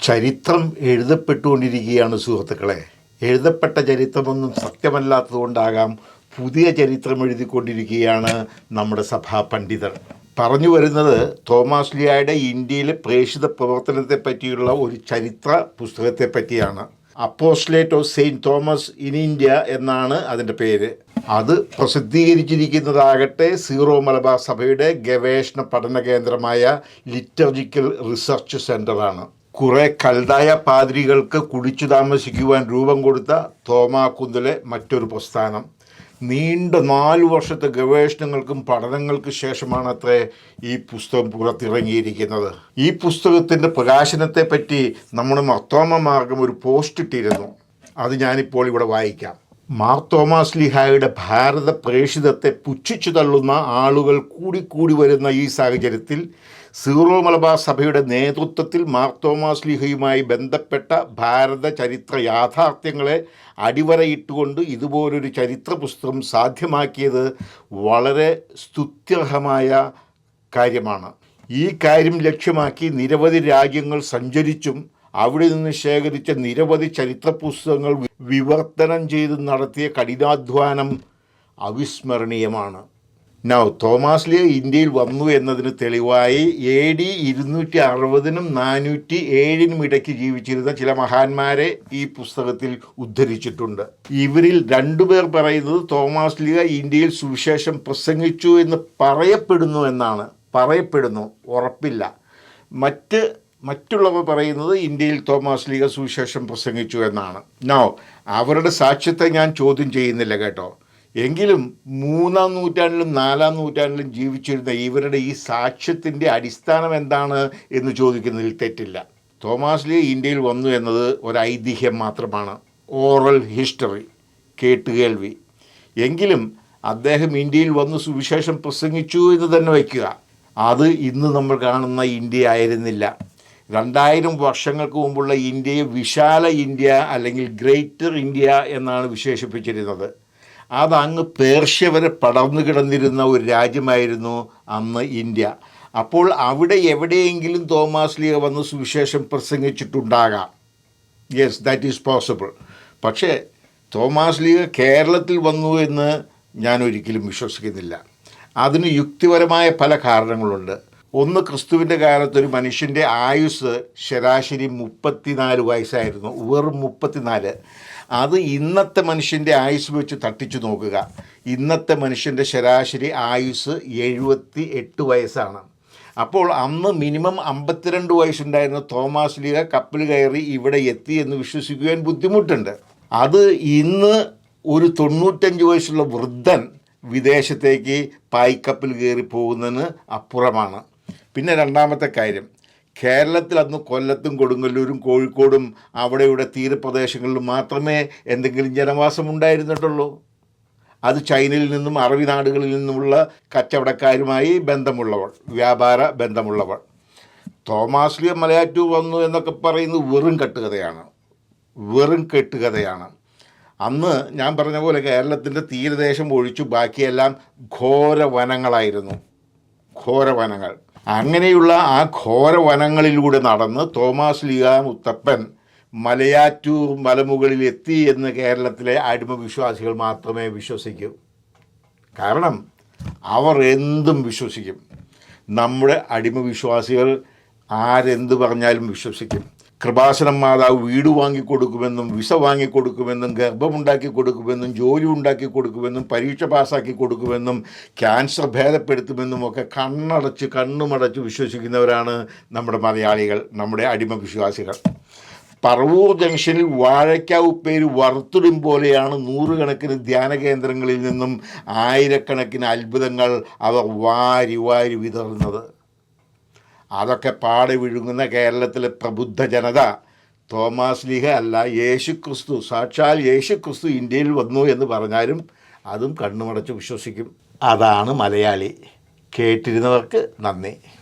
ചരിത്രം എഴുതപ്പെട്ടുകൊണ്ടിരിക്കുകയാണ് സുഹൃത്തുക്കളെ. എഴുതപ്പെട്ട ചരിത്രമൊന്നും സത്യമല്ലാത്തതുകൊണ്ടാകാം പുതിയ ചരിത്രം എഴുതിക്കൊണ്ടിരിക്കുകയാണ് നമ്മുടെ സഭാ പണ്ഡിതർ. പറഞ്ഞു വരുന്നത് തോമാസ് ലിയായുടെ ഇന്ത്യയിലെ പ്രേഷിത പ്രവർത്തനത്തെ പറ്റിയുള്ള ഒരു ചരിത്ര പുസ്തകത്തെ പറ്റിയാണ്. Apostolate of Saint Thomas in India എന്നാണ് അതിന്റെ പേര്. അത് പ്രസിദ്ധീകരിച്ചിരിക്കുന്നതാകട്ടെ സീറോ മലബാർ സഭയുടെ ഗവേഷണ പഠന കേന്ദ്രമായ ലിറ്റർജിക്കൽ റിസർച്ച് സെന്ററാണ് കുറെ കൽതായ പാതിരികൾക്ക് കുടിച്ചു താമസിക്കുവാൻ രൂപം കൊടുത്ത തോമാ കുന്തലെ മറ്റൊരു പ്രസ്ഥാനം. നീണ്ട നാല് വർഷത്തെ ഗവേഷണങ്ങൾക്കും പഠനങ്ങൾക്ക് ശേഷമാണ് അത്രേ ഈ പുസ്തകം പുറത്തിറങ്ങിയിരിക്കുന്നത്. ഈ പുസ്തകത്തിന്റെ പ്രകാശനത്തെപ്പറ്റി നമ്മുടെ മർത്തോമ മാർഗം ഒരു പോസ്റ്റ് ഇട്ടിരുന്നു. അത് ഞാനിപ്പോൾ ഇവിടെ വായിക്കാം. മാർ തോമാസ് ലിഹായുടെ ഭാരത പ്രേഷിതത്തെ പുച്ഛിച്ചു തള്ളുന്ന ആളുകൾ കൂടിക്കൂടി വരുന്ന ഈ സാഹചര്യത്തിൽ സീറോ മലബാർ സഭയുടെ നേതൃത്വത്തിൽ മാർ തോമാസ് ലിഹയുമായി ബന്ധപ്പെട്ട ഭാരത ചരിത്ര യാഥാർത്ഥ്യങ്ങളെ അടിവരയിട്ടുകൊണ്ട് ഇതുപോലൊരു ചരിത്ര പുസ്തകം സാധ്യമാക്കിയത് വളരെ സ്തുത്യർഹമായ കാര്യമാണ്. ഈ കാര്യം ലക്ഷ്യമാക്കി നിരവധി രാജ്യങ്ങൾ സഞ്ചരിച്ചും അവിടെ നിന്ന് ശേഖരിച്ച നിരവധി ചരിത്ര പുസ്തകങ്ങൾ വിവർത്തനം ചെയ്ത് നടത്തിയ കഠിനാധ്വാനം അവിസ്മരണീയമാണ്. നൗ തോമാസ് ലിയ ഇന്ത്യയിൽ വന്നു എന്നതിന് തെളിവായി എ ഡി ഇരുന്നൂറ്റി അറുപതിനും നാനൂറ്റി ഏഴിനും ഇടയ്ക്ക് ജീവിച്ചിരുന്ന ചില മഹാന്മാരെ ഈ പുസ്തകത്തിൽ ഉദ്ധരിച്ചിട്ടുണ്ട്. ഇവരിൽ രണ്ടുപേർ പറയുന്നത് തോമാസ് ലിയ ഇന്ത്യയിൽ സുവിശേഷം പ്രസംഗിച്ചു എന്ന് പറയപ്പെടുന്നു എന്നാണ്. പറയപ്പെടുന്നു ഉറപ്പില്ല. മറ്റ് മറ്റുള്ളവർ പറയുന്നത് ഇന്ത്യയിൽ തോമസ് ലീഗ സുവിശേഷം പ്രസംഗിച്ചു എന്നാണ്. നോ അവരുടെ സാക്ഷ്യത്തെ ഞാൻ ചോദ്യം ചെയ്യുന്നില്ല കേട്ടോ. എങ്കിലും മൂന്നാം നൂറ്റാണ്ടിലും നാലാം നൂറ്റാണ്ടിലും ജീവിച്ചിരുന്ന ഇവരുടെ ഈ സാക്ഷ്യത്തിന്റെ അടിസ്ഥാനം എന്താണ് എന്ന് ചോദിക്കുന്നതിൽ തെറ്റില്ല. തോമസ് ലീ ഇന്ത്യയിൽ വന്നു എന്നത് ഒരു ഐതിഹ്യം മാത്രമാണ്. ഓറൽ ഹിസ്റ്ററി കേട്ടുകേൾവി. എങ്കിലും അദ്ദേഹം ഇന്ത്യയിൽ വന്ന് സുവിശേഷം പ്രസംഗിച്ചു എന്ന് തന്നെ വയ്ക്കുക. അത് ഇന്ന് നമ്മൾ കാണുന്ന ഇന്ത്യ ആയിരുന്നില്ല. രണ്ടായിരം വർഷങ്ങൾക്ക് മുമ്പുള്ള ഇന്ത്യയെ വിശാല ഇന്ത്യ അല്ലെങ്കിൽ ഗ്രേറ്റർ ഇന്ത്യ എന്നാണ് വിശേഷിപ്പിച്ചിരുന്നത്. അതങ്ങ് പേർഷ്യ വരെ പടർന്നു കിടന്നിരുന്ന ഒരു രാജ്യമായിരുന്നു അന്ന് ഇന്ത്യ. അപ്പോൾ അവിടെ എവിടെയെങ്കിലും തോമാസ് ലിയ വന്ന് സുവിശേഷം പ്രസംഗിച്ചിട്ടുണ്ടാകാം. യെസ് ദാറ്റ് ഈസ് പോസിബിൾ പക്ഷേ തോമാസ് ലീഗ് കേരളത്തിൽ വന്നു എന്ന് ഞാൻ ഒരിക്കലും വിശ്വസിക്കുന്നില്ല. അതിന് യുക്തിപരമായ പല കാരണങ്ങളുണ്ട്. ഒന്ന് ക്രിസ്തുവിന്റെ കാലത്ത് ഒരു മനുഷ്യന്റെ ആയുസ് ശരാശരി മുപ്പത്തിനാല് വയസ്സായിരുന്നു വെറും മുപ്പത്തിനാല്. അത് ഇന്നത്തെ മനുഷ്യന്റെ ആയുസ് വെച്ച് തട്ടിച്ചു നോക്കുക. ഇന്നത്തെ മനുഷ്യന്റെ ശരാശരി ആയുസ് എഴുപത്തി എട്ട് വയസ്സാണ്. അപ്പോൾ അന്ന് മിനിമം അമ്പത്തിരണ്ട് വയസ്സുണ്ടായിരുന്ന തോമാസ് ലീഗ കപ്പൽ കയറി ഇവിടെ എത്തി എന്ന് വിശ്വസിക്കുവാൻ ബുദ്ധിമുട്ടുണ്ട്. അത് ഇന്ന് ഒരു തൊണ്ണൂറ്റഞ്ച് വയസ്സുള്ള വൃദ്ധൻ വിദേശത്തേക്ക് പായ്ക്കപ്പിൽ കയറി പോകുന്നതിന് അപ്പുറമാണ്. പിന്നെ രണ്ടാമത്തെ കാര്യം കേരളത്തിൽ അന്ന് കൊല്ലത്തും കൊടുങ്ങല്ലൂരും കോഴിക്കോടും അവിടെയുടെ തീരപ്രദേശങ്ങളിൽ മാത്രമേ എന്തെങ്കിലും ജനവാസം ഉണ്ടായിരുന്നിട്ടുള്ളൂ. അത് ചൈനയിൽ നിന്നും അറബി നാടുകളിൽ നിന്നുമുള്ള കച്ചവടക്കാരുമായി ബന്ധമുള്ളവൾ വ്യാപാര ബന്ധമുള്ളവൾ. തോമാസ്ലിയ മലയാറ്റു വന്നു എന്നൊക്കെ പറയുന്നത് വെറും കെട്ടുകഥയാണ് വെറും കെട്ടുകഥയാണ്. അന്ന് ഞാൻ പറഞ്ഞ പോലെ കേരളത്തിന്റെ തീരദേശം ഒഴിച്ചു ബാക്കിയെല്ലാം ഘോര വനങ്ങളായിരുന്നു ഘോരവനങ്ങൾ. അങ്ങനെയുള്ള ആ ഘോര വനങ്ങളിലൂടെ നടന്ന് തോമാസ് ലിയ മുത്തപ്പൻ മലയാറ്റൂർ മലമുകളിൽ എത്തി എന്ന് കേരളത്തിലെ അടിമ വിശ്വാസികൾ മാത്രമേ വിശ്വസിക്കൂ. കാരണം അവർ എന്തും വിശ്വസിക്കും. നമ്മുടെ അടിമ വിശ്വാസികൾ ആരെന്ത് പറഞ്ഞാലും വിശ്വസിക്കും. കൃപാസനം മാതാവ് വീട് വാങ്ങിക്കൊടുക്കുമെന്നും വിസ വാങ്ങിക്കൊടുക്കുമെന്നും ഗർഭമുണ്ടാക്കി കൊടുക്കുമെന്നും ജോലി ഉണ്ടാക്കി കൊടുക്കുമെന്നും പരീക്ഷ പാസ്സാക്കി കൊടുക്കുമെന്നും ക്യാൻസർ ഭേദപ്പെടുത്തുമെന്നും ഒക്കെ കണ്ണടച്ച് കണ്ണുമടച്ച് വിശ്വസിക്കുന്നവരാണ് നമ്മുടെ മലയാളികൾ നമ്മുടെ അടിമ വിശ്വാസികൾ പറവൂർ ജംഗ്ഷനിൽ വാഴയ്ക്ക ഉപ്പേരി വറുത്തിടും പോലെയാണ് നൂറുകണക്കിന് ധ്യാന കേന്ദ്രങ്ങളിൽ നിന്നും ആയിരക്കണക്കിന് അത്ഭുതങ്ങൾ അവർ വാരി വാരി വിതറുന്നത്. അതൊക്കെ പാടി വിഴുങ്ങുന്ന കേരളത്തിലെ പ്രബുദ്ധ ജനത തോമാസ് ലീഹ അല്ല യേശു ക്രിസ്തു സാക്ഷാൽ യേശു ക്രിസ്തു ഇന്ത്യയിൽ വന്നു എന്ന് പറഞ്ഞാലും അതും കണ്ണുമടച്ച് വിശ്വസിക്കും. അതാണ് മലയാളി. കേട്ടിരുന്നവർക്ക് നന്ദി.